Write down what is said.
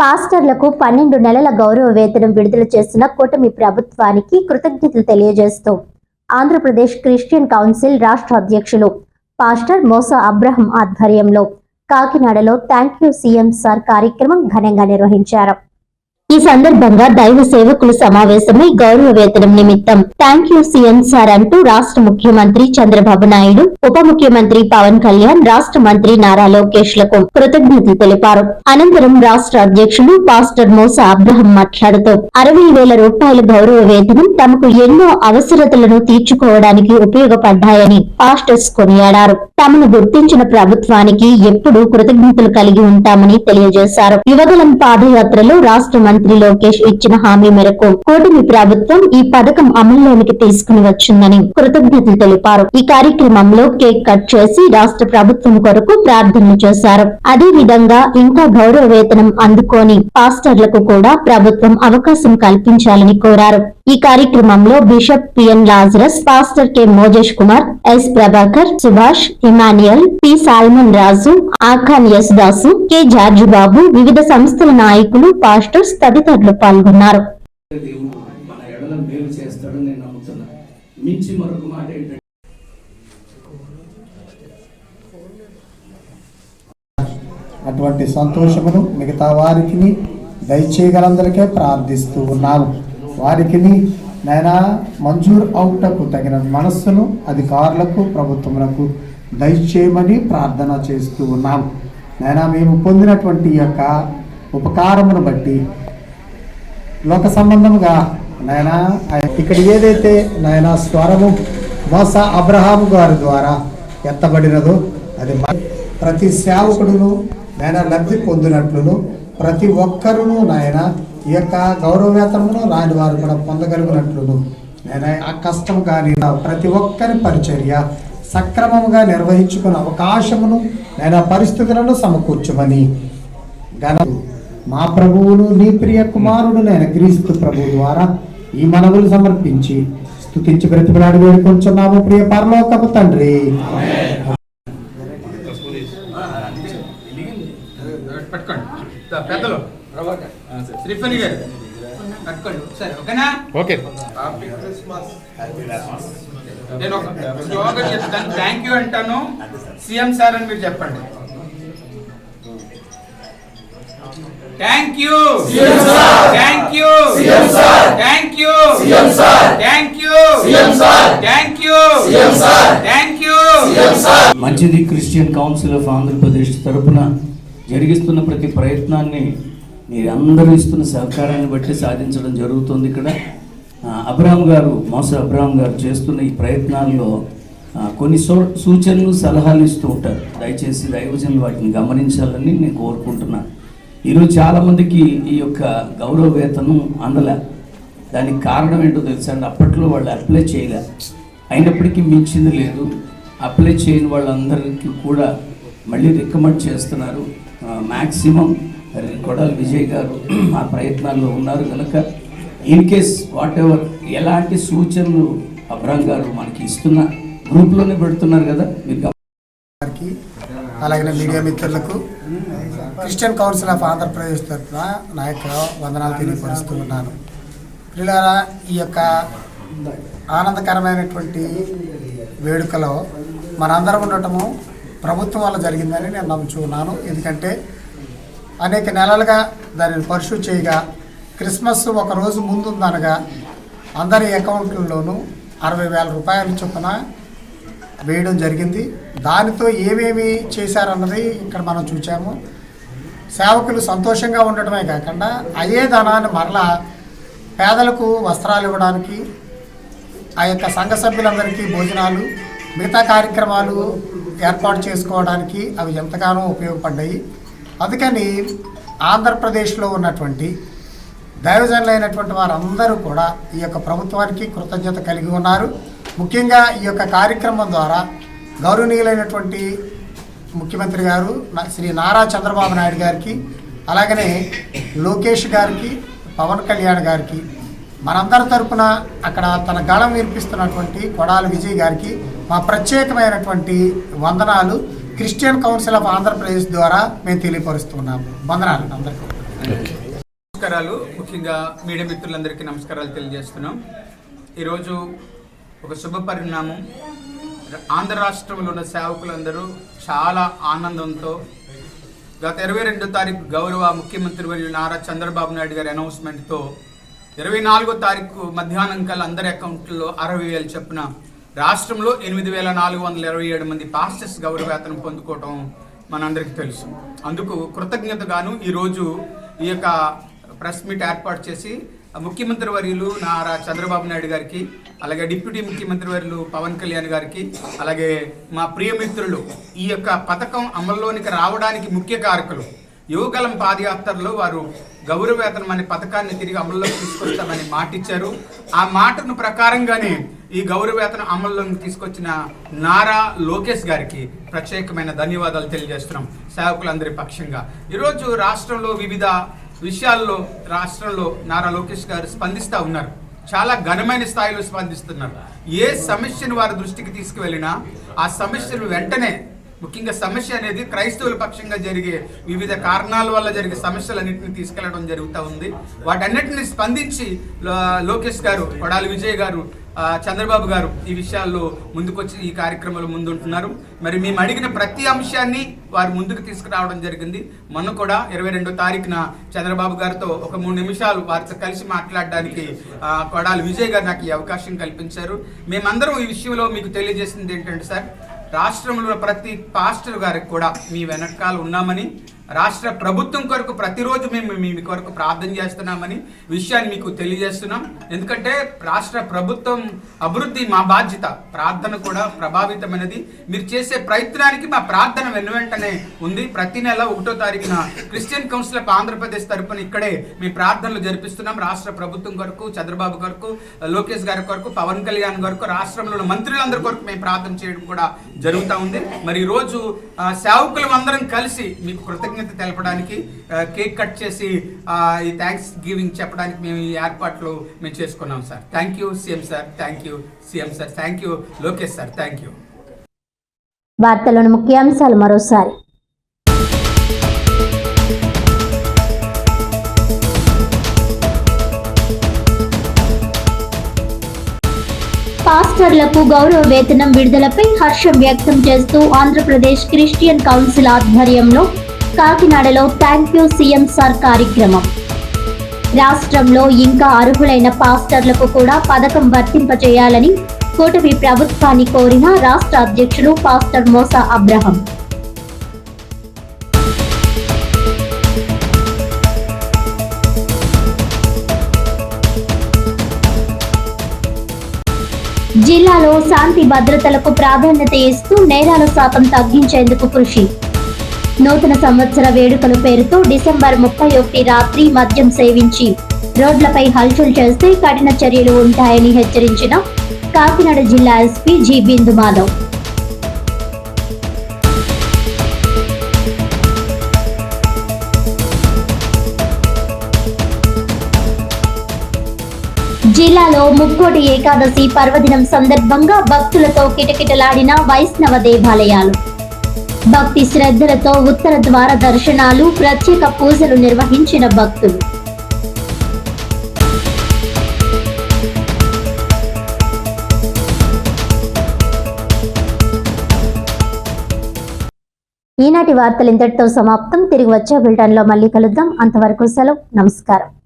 పాస్టర్లకు పన్నెండు నెలల గౌరవ వేతనం విడుదల చేసిన కూటమి ప్రభుత్వానికి కృతజ్ఞతలు తెలియజేస్తూ ఆంధ్రప్రదేశ్ క్రిస్టియన్ కౌన్సిల్ రాష్ట్ర అధ్యక్షులు పాస్టర్ మోసా అబ్రహం ఆధ్వర్యంలో కాకినాడలో థ్యాంక్ యూ సీఎం సార్ కార్యక్రమం ఘనంగా నిర్వహించారు. ఈ సందర్భంగా దైవ సేవకులు సమావేశమై గౌరవ వేతనం నిమిత్తం థ్యాంక్ యూ సీఎం సార్ అంటూ రాష్ట్ర ముఖ్యమంత్రి చంద్రబాబు నాయుడు ఉప ముఖ్యమంత్రి పవన్ కళ్యాణ్ రాష్ట్ర మంత్రి నారా లోకేష్లకు కృతజ్ఞతలు తెలిపారు. అనంతరం రాష్ట్ర అధ్యక్షులు పాస్టర్ మోసా అబ్రహం మాట్లాడుతూ అరవై వేల రూపాయల గౌరవ వేతనం తమకు ఎన్నో అవసరతలను తీర్చుకోవడానికి ఉపయోగపడ్డాయని పాస్టర్స్ కొనియాడారు. తమను గుర్తించిన ప్రభుత్వానికి ఎప్పుడూ కృతజ్ఞతలు కలిగి ఉంటామని తెలియజేశారు. యువగలం పాదయాత్రలో రాష్ట్ర మంత్రి లోకేష్ ఇచ్చిన హామీ మేరకు కూటమి ప్రభుత్వం ఈ పథకం అమల్లోనికి తీసుకుని వచ్చిందని కృతజ్ఞతలు తెలిపారు. ఈ కార్యక్రమంలో కేక్ కట్ చేసి రాష్ట్ర ప్రభుత్వం కొరకు ప్రార్థనలు చేశారు. అదే విధంగా ఇంకా గౌరవ వేతనం అందుకోని పాస్టర్లకు కూడా ప్రభుత్వం అవకాశం కల్పించాలని కోరారు. ఈ కార్యక్రమంలో bishop PN Lazarus pastor K Mojesh Kumar S Prabhakar Subhash Emmanuel P Solomon Raju ఆఖాన్ yes Dasu K George బాబు వివిధ సంస్థల నాయకులు పాస్టర్స్ తదితరులు పాల్గొన్నారు. మించి మరొక మాట ఏంటంటే అటువంటి సంతోషమును మిగతా వారికి దయచేయగలందరికే ప్రార్థిస్తూ ఉన్నాము. వారికి నైనా మంజూరు అవుటకు తగిన మనస్సును అధికారులకు ప్రభుత్వములకు దయచేయమని ప్రార్థన చేస్తూ ఉన్నాము. నైనా మేము పొందినటువంటి యొక్క ఉపకారమును బట్టి లోక సంబంధముగా నాయన ఇక్కడ ఏదైతే నాయన స్వరము మోస అబ్రహాం గారి ద్వారా ఎత్తబడినదో అది ప్రతి సేవకుడును నాయన లబ్ధి పొందినట్లును ప్రతి ఒక్కరును నాయన ఈ యొక్క గౌరవవేతనమును రాని వారు కూడా పొందగలిగినట్లును. నేను ఆ కష్టం కానీ ప్రతి ఒక్కరి పరిచర్య సక్రమముగా నిర్వహించుకునే అవకాశమును నేను పరిస్థితులను సమకూర్చమని. ఘన మా ప్రభువును నీ ప్రియ కుమారుడు నేను క్రీస్తు ప్రభు ద్వారా ఈ మనవులు సమర్పించి స్తుతించి బ్రతిమలాడి వేడుకొంచున్నాము ప్రియ పరలోకపు తండ్రి నేను ఒక యోగా చెప్తాను థ్యాంక్ యూ అంటాను సీఎం సార్ అని మీరు చెప్పండి thank you thank you thank you thank you thank you thank you మంచిది క్రిస్టియన్ కౌన్సిల్ ఆఫ్ ఆంధ్రప్రదేశ్ తరపున జరిగిస్తున్న ప్రతి ప్రయత్నాన్ని మీరందరూ ఇస్తున్న సహకారాన్ని బట్టి సాధించడం జరుగుతుంది ఇక్కడ. ఆ, అబ్రహాం గారు మోస అబ్రహాం గారు చేస్తున్న ఈ ప్రయత్నాల్లో కొన్ని సో సూచనలు సలహాలు ఇస్తూ ఉంటారు. దయచేసి దైవజనులు వాటిని గమనించాలని నేను కోరుకుంటున్నాను ఈరోజు చాలామందికి ఈ యొక్క గౌరవ వేతనం అందలే. దానికి కారణం ఏంటో తెలుసా అండి? అప్పట్లో వాళ్ళు అప్లై చేయలే. అయినప్పటికీ మించింది లేదు. అప్లై చేయని వాళ్ళందరికీ కూడా మళ్ళీ రికమెండ్ చేస్తున్నారు. మ్యాక్సిమం కొడాలి విజయ్ గారు ఆ ప్రయత్నాల్లో ఉన్నారు కనుక ఇన్ కేస్ వాట్ ఎవర్ ఎలాంటి సూచనలు అబ్రామ్ గారు మనకి ఇస్తున్న గ్రూప్లోనే పెడుతున్నారు కదా మీరు అలాగే మీడియా మిత్రులకు క్రిస్టియన్ కౌన్సిల్ ఆఫ్ ఆంధ్రప్రదేశ్ తరఫున నా యొక్క వందనాలు తెలియపరుస్తూ ఉన్నాను. పిల్లలారా ఈ యొక్క ఆనందకరమైనటువంటి వేడుకలో మనందరం ఉండటము ప్రభుత్వం వల్ల జరిగిందని నేను నమ్ముచున్నాను ఎందుకంటే అనేక నెలలుగా దానిని పరిశు చేయగా క్రిస్మస్ ఒక రోజు ముందుందనగా అందరి అకౌంట్లలోనూ అరవై వేల రూపాయల చొప్పున వేయడం జరిగింది. దానితో ఏమేమి చేశారన్నది ఇక్కడ మనం చూచాము. సేవకులు సంతోషంగా ఉండటమే కాకుండా అదే ధనాన్ని మరలా పేదలకు వస్త్రాలు ఇవ్వడానికి ఆ యొక్క సంఘ సభ్యులందరికీ భోజనాలు మిగతా కార్యక్రమాలు ఏర్పాటు చేసుకోవడానికి అవి ఎంతగానో ఉపయోగపడ్డాయి. అందుకని ఆంధ్రప్రదేశ్లో ఉన్నటువంటి దైవజనులైనటువంటి వారందరూ కూడా ఈ యొక్క ప్రభుత్వానికి కృతజ్ఞత కలిగి ఉన్నారు. ముఖ్యంగా ఈ యొక్క కార్యక్రమం ద్వారా గౌరవనీయులైనటువంటి ముఖ్యమంత్రి గారు నా- శ్రీ నారా చంద్రబాబు నాయుడు గారికి అలాగనే లోకేష్ గారికి పవన్ కళ్యాణ్ గారికి మనందరి తరపున అక్కడ తన గళం వినిపిస్తున్నటువంటి కొడాలి విజయ్ గారికి మా ప్రత్యేకమైనటువంటి వందనాలు. క్రిస్టియన్ కౌన్సిల్ ఆఫ్ ఆంధ్రప్రదేశ్ ద్వారా మేము తెలియపరుస్తున్నాము. వందనాలు అందరికీ. నమస్కారాలు. ముఖ్యంగా మీడియా మిత్రులందరికీ నమస్కారాలు తెలియజేస్తున్నాం. ఈరోజు ఒక శుభ పరిణామం. ఆంధ్ర రాష్ట్రంలో ఉన్న సేవకులందరూ చాలా ఆనందంతో గత ఇరవై రెండో తారీఖు గౌరవ ముఖ్యమంత్రి వర్యులు నారా చంద్రబాబు నాయుడు గారి అనౌన్స్మెంట్తో ఇరవై నాలుగో తారీఖు మధ్యాహ్నం కల్లా అందరి అకౌంట్లో అరవై వేలు చొప్పున రాష్ట్రంలో ఎనిమిది వేల నాలుగు వందల ఇరవై ఏడు మంది పాస్టర్స్ గౌరవేతనం పొందుకోవటం మనందరికీ తెలుసు. అందుకు కృతజ్ఞతగాను ఈరోజు ఈ యొక్క ప్రెస్ మీట్ ఏర్పాటు చేసి ముఖ్యమంత్రి వర్యులు నారా చంద్రబాబు నాయుడు గారికి అలాగే డిప్యూటీ ముఖ్యమంత్రి వర్యులు పవన్ కళ్యాణ్ గారికి అలాగే మా ప్రియమిత్రులు ఈ యొక్క పథకం అమల్లోనికి రావడానికి ముఖ్య కారకులు. యువగలం పాదయాత్రలో వారు గౌరవవేతనం అనే పథకాన్ని తిరిగి అమల్లోకి తీసుకొస్తామని మాటిచ్చారు. ఆ మాటను ప్రకారంగానే ఈ గౌరవవేతనం అమల్లోకి తీసుకొచ్చిన నారా లోకేష్ గారికి ప్రత్యేకమైన ధన్యవాదాలు తెలియజేస్తున్నాం. సేవకులందరి పక్షంగా. ఈరోజు రాష్ట్రంలో వివిధ విషయాల్లో రాష్ట్రంలో నారా లోకేష్ గారు స్పందిస్తూ ఉన్నారు. చాలా ఘనమైన స్థాయిలో స్పందిస్తున్నారు. ఏ సమస్యను వారి దృష్టికి తీసుకువెళ్ళినా ఆ సమస్యను వెంటనే ముఖ్యంగా సమస్య అనేది క్రైస్తవుల పక్షంగా జరిగే వివిధ కారణాల వల్ల జరిగే సమస్యలన్నింటినీ తీసుకెళ్ళడం జరుగుతూ ఉంది. వాటన్నిటిని స్పందించి లో- లోకేష్ గారు కొడాలి విజయ్ గారు చంద్రబాబు గారు ఈ విషయాల్లో ముందుకొచ్చి ఈ కార్యక్రమంలో ముందుంటున్నారు. మరి మేము అడిగిన ప్రతి అంశాన్ని వారు ముందుకు తీసుకురావడం జరిగింది. మొన్న కూడా ఇరవై రెండో తారీఖున చంద్రబాబు గారితో ఒక మూడు నిమిషాలు వారితో కలిసి మాట్లాడడానికి కొడాలి విజయ్ గారు నాకు ఈ అవకాశం కల్పించారు. మేమందరం ఈ విషయంలో మీకు తెలియజేసింది ఏంటంటే సార్ రాష్ట్రంలో ప్రతి పాస్టర్ గారికి కూడా మీ వెనకాల ఉన్నామని రాష్ట్ర ప్రభుత్వం కొరకు ప్రతిరోజు మేము మీ కొరకు ప్రార్థన చేస్తున్నామని విషయాన్ని మీకు తెలియజేస్తున్నాం. ఎందుకంటే రాష్ట్ర ప్రభుత్వం అభివృద్ధి మా బాధ్యత. ప్రార్థన కూడా ప్రభావితమైనది. మీరు చేసే ప్రయత్నానికి మా ప్రార్థన వెను వెంటనే ఉంది. ప్రతి నెల ఒకటో తారీఖున క్రిస్టియన్ కౌన్సిల్ ఆఫ్ ఆంధ్రప్రదేశ్ తరపున ఇక్కడే మీ ప్రార్థనలు జరిపిస్తున్నాం. రాష్ట్ర ప్రభుత్వం కొరకు చంద్రబాబు కొరకు లోకేష్ గారి కొరకు పవన్ కళ్యాణ్ కొరకు రాష్ట్రంలో ఉన్న మంత్రులందరి కొరకు మేము ప్రార్థన చేయడం కూడా జరుగుతూ ఉంది. మరి ఈరోజు రోజు అందరం కలిసి మీకు కృతజ్ఞ కృతజ్ఞత తెలపడానికి కేక్ కట్ చేసి ఈ థ్యాంక్స్ గివింగ్ చెప్పడానికి మేము ఈ ఏర్పాట్లు మేము చేసుకున్నాం sir. Thank you CM sir thank you CM sir thank you Lokesh sir thank you వార్తలను ముఖ్యాంశాలు మరోసారి. పాస్టర్లకు గౌరవ వేతనం విడుదలపై హర్షం వ్యక్తం చేస్తూ ఆంధ్రప్రదేశ్ క్రిస్టియన్ కౌన్సిల్ ఆధ్వర్యంలో కాకినాడలో థ్యాంక్ యూ సీఎం సార్ కార్యక్రమం. రాష్ట్రంలో ఇంకా అర్హులైన పాస్టర్లకు కూడా పథకం వర్తింపచేయాలని కూటమి ప్రభుత్వాన్ని కోరిన రాష్ట్ర అధ్యక్షులు పాస్టర్ మోసా అబ్రహం. జిల్లాలో శాంతి భద్రతలకు ప్రాధాన్యత ఇస్తూ నేరాల శాతం తగ్గించేందుకు కృషి. నూతన సంవత్సర వేడుకల పేరుతో డిసెంబర్ ముప్పై ఒకటి రాత్రి మద్యం సేవించి రోడ్లపై హల్చల్ చేస్తే కఠిన చర్యలు ఉంటాయని హెచ్చరించిన కాకినాడ జిల్లా ఎస్పీ జి బిందు మాధవ్. జిల్లాలో ముక్కోటి ఏకాదశి పర్వదినం సందర్భంగా భక్తులతో కిటకిటలాడిన వైష్ణవ దేవాలయాలు. భక్తి శ్రద్ధలతో ఉత్తర ద్వార దర్శనాలు ప్రత్యేక పూజలు నిర్వహించిన భక్తులు. ఈనాటి వార్తలు ఇంతటితో సమాప్తం. తిరిగి వచ్చే లో మళ్ళీ కలుద్దాం. అంతవరకు సెలవు. నమస్కారం.